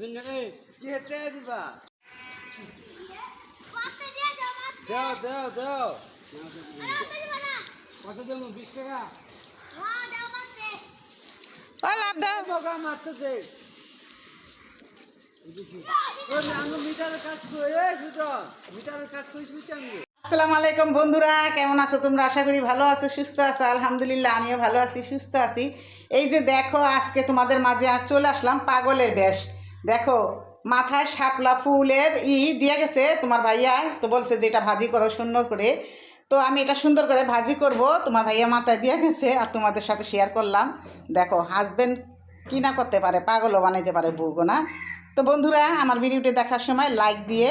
কেটে দিবা। দাও দাও দাও। কত দেবো? বিশ টাকা? লাভ দাও। মারতে দে? ওই আমি মিটারের কাজ করে এ সুজন মিটারের কাজ করিস বুঝছি আমি আসসালামু আলাইকুম বন্ধুরা কেমন আছো তোমরা? আশা করি ভালো আছো সুস্থ আছো। আলহামদুলিল্লাহ আমিও ভালো আছি সুস্থ আছি। এই যে দেখো আজকে তোমাদের মাঝে চলে আসলাম পাগলের বেশ। দেখো, মাথায় শাপলা ফুলের ই দিয়ে গেছে তোমার ভাইয়া। তো বলছে যে এটা ভাজি করো সুন্দর করে। তো আমি এটা সুন্দর করে ভাজি করব, তোমার ভাইয়া মাথায় দিয়ে গেছে আর তোমাদের সাথে শেয়ার করলাম। দেখো হাজবেন্ড কি না করতে পারে, পাগলও বানাইতে পারে, বউগো না। তো বন্ধুরা, আমার ভিডিওটি দেখার সময় লাইক দিয়ে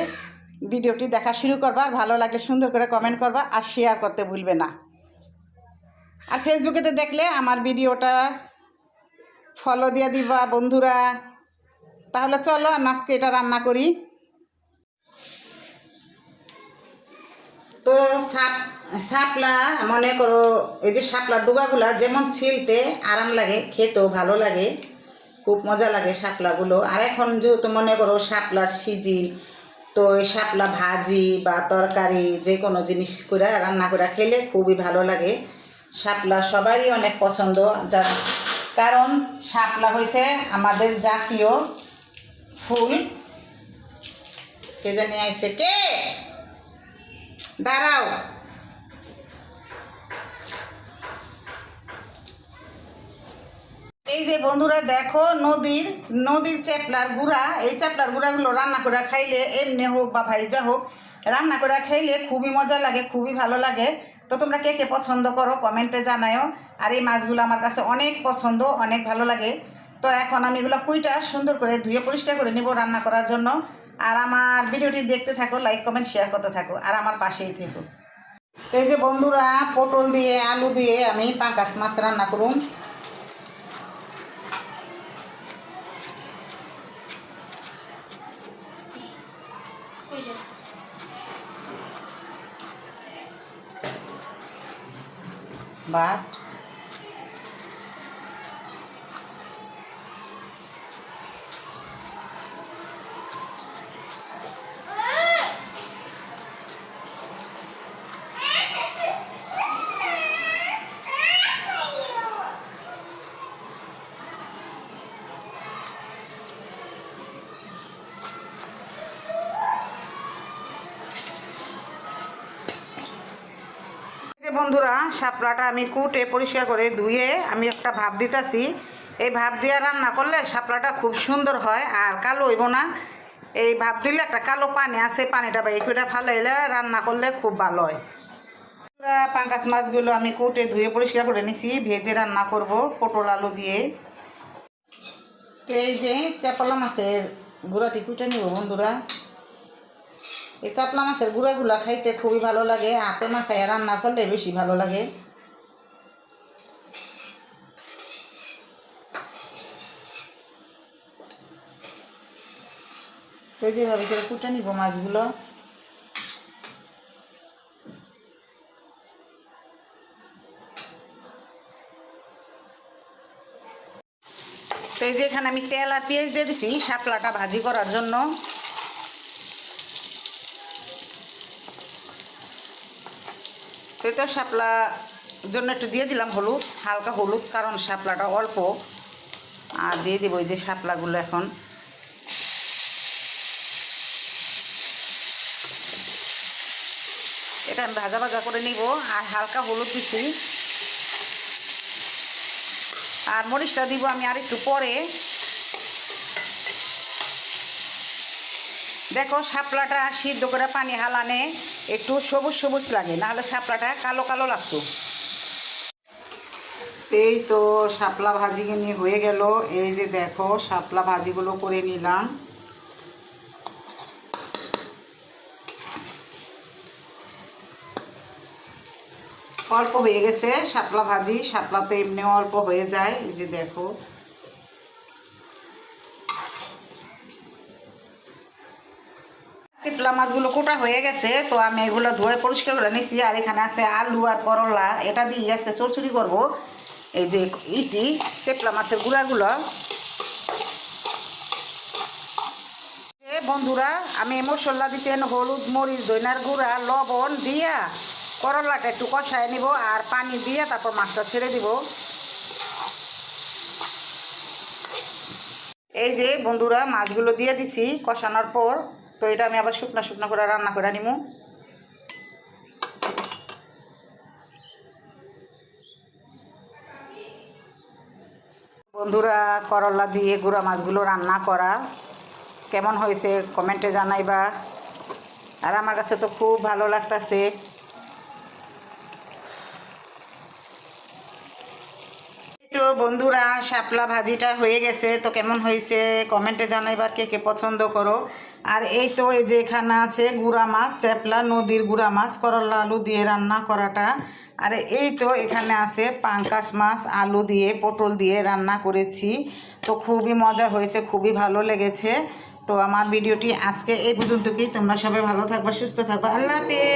ভিডিওটি দেখা শুরু করবা, আর ভালো লাগলে সুন্দর করে কমেন্ট করবা আর শেয়ার করতে ভুলবে না। আর ফেসবুকেতে দেখলে আমার ভিডিওটা ফলো দিয়ে দিবা বন্ধুরা। তাহলে চলো, আমি আজকে এটা রান্না করি। তো সাপ শাপলা মনে করো এই যে শাপলা ডুবাগুলা যেমন ছিলতে আরাম লাগে, খেতেও ভালো লাগে, খুব মজা লাগে শাপলাগুলো আর এখন যেহেতু মনে করো শাপলার সিজিন তো এই শাপলা ভাজি বা তরকারি যে কোনো জিনিস করে রান্না করে খেলে খুবই ভালো লাগে। শাপলা সবারই অনেক পছন্দ যা কারণ শাপলা হয়েছে আমাদের জাতীয় ফুল। কে জানি আইছে কে? দাঁড়াও। এই যে বন্ধুরা দেখো, নদীর নদীর চ্যাপলার গুঁড়া। এই চ্যাপলার গুঁড়াগুলো রান্না করে খাইলে এমনি হোক বা ভাইজা হোক, রান্না করে খাইলে খুবই মজা লাগে, খুবই ভালো লাগে। তো তোমরা কে কে পছন্দ করো কমেন্টে জানায়ও। আর এই মাছগুলো আমার কাছে অনেক পছন্দ, অনেক ভালো লাগে। তো এখন আমি এগুলো কুইটা সুন্দর করে ধুয়ে পরিষ্কার করে নিব রান্না করার জন্য। আর আমার ভিডিওটি দেখতে থাকো লাইক কমেন্ট শেয়ার করতে থাকো, আর আমার পাশেই থেকো। এই যে বন্ধুরা, পটল দিয়ে, আলু দিয়ে আমি পাঙ্কাশ মাছ রান্না করুন। বাট বন্ধুরা, শাপলাটা আমি কুটে পরিষ্কার করে ধুয়ে আমি একটা ভাব দিতেছি। এই ভাব দিয়ে রান্না করলে শাপলাটা খুব সুন্দর হয় আর কালো হইব না। এই ভাব দিলে একটা কালো পানি আছে, পানিটা বাইর করে ফালাইলে রান্না করলে খুব ভালো হয়। পাঙ্গাস মাছগুলো আমি কুটে ধুয়ে পরিষ্কার করে নিছি, ভেজে রান্না করব পটল আলু দিয়ে। এই যে চাপালা মাছের গুঁড়াটি কুটে নিব বন্ধুরা। এই চাপলা মাছের গুঁড়াগুলা খাইতে খুবই ভালো লাগে। হাতে মাখায় রান্না করলে বেশি ভালো লাগে। তো যেভাবে করে কুটে নিব মাছগুলো। তো এই যে এখানে আমি তেল আর পেঁয়াজ দিয়ে দিছি, শাপলাটা ভাজি করার জন্য। তো এটা জন্য একটু দিয়ে দিলাম হলুদ, হালকা হলুদ, কারণ শাপলাটা অল্প। আর দিয়ে দেবো এই যে শাপলাগুলো এখন। এটা আমি ভাজা ভাজা করে নিব, আর হালকা হলুদ দিছি। আর মরিচটা দিব আমি আর একটু পরে। দেখো শাপলাটা সিদ্ধ করে পানি হালানে একটু সবুজ সবুজ লাগে, নাহলে শাপলাটা কালো কালো লাগতো। এই তো শাপলা ভাজি নিয়ে হয়ে গেল, এই যে দেখো শাপলা ভাজিগুলো করে নিলাম। অল্প হয়ে গেছে শাপলা ভাজি, শাপলা তো এমনি অল্প হয়ে যায়, এই যে দেখো। চিপলা মাছগুলো কোটা হয়ে গেছে, তো আমি এগুলো ধুয়ে পরিষ্কার করে নিচ্ছি আর এখানে আছে আলু আর করলা, এটা দিয়ে আজকে চরচুরি করব। এই যে ইটি, চেপলা মাছের গুঁড়াগুলো। বন্ধুরা, আমি মশলা দিচ্ছেন হলুদ, মরিচ দইনার গুঁড়া, লবণ দিয়া করলাটা একটু কষায় নিব আর পানি দিয়ে তারপর মাছটা ছেড়ে দিব। এই যে বন্ধুরা, মাছগুলো দিয়ে দিছি কষানোর পর। তো এটা আমি আবার শুকনা শুকনো করে রান্না করে নিমু। বন্ধুরা, করলা দিয়ে গুঁড়া মাছগুলো রান্না করা। কেমন হয়েছে কমেন্টে জানাইবা। আর আমার কাছে তো খুব ভালো লাগতাছে। বন্ধুরা, শাপলা ভাজিটা হয়ে গেছে। তো কেমন হয়েছে? কমেন্টে জানাইবার কে কে পছন্দ করো। আর এই তো এই যে এখানে আছে গুড়া মাছ চ্যাপলা নদীর গুড়া মাছ, করলা আলু দিয়ে রান্না করাটা। আর এই তো এখানে আছে পাঙ্কাশ মাছ, আলু দিয়ে, পটল দিয়ে রান্না করেছি। তো খুবই মজা হয়েছে, খুবই ভালো লেগেছে। তো আমার ভিডিওটি আজকে এই পর্যন্ত কি তোমরা সবাই ভালো থাকবা, সুস্থ থাকবা। আল্লাহ হাফেজ।